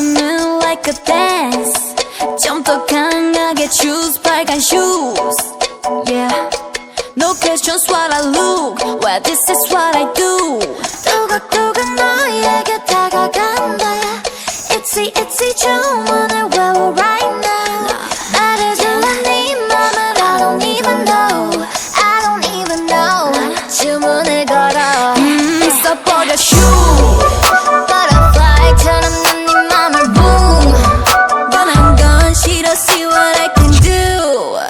moving like a dance 좀 더 강하게 choose 빨간 shoes. Yeah. No questions what I look. Well this is what I do. 뜨거 뜨거 I can do.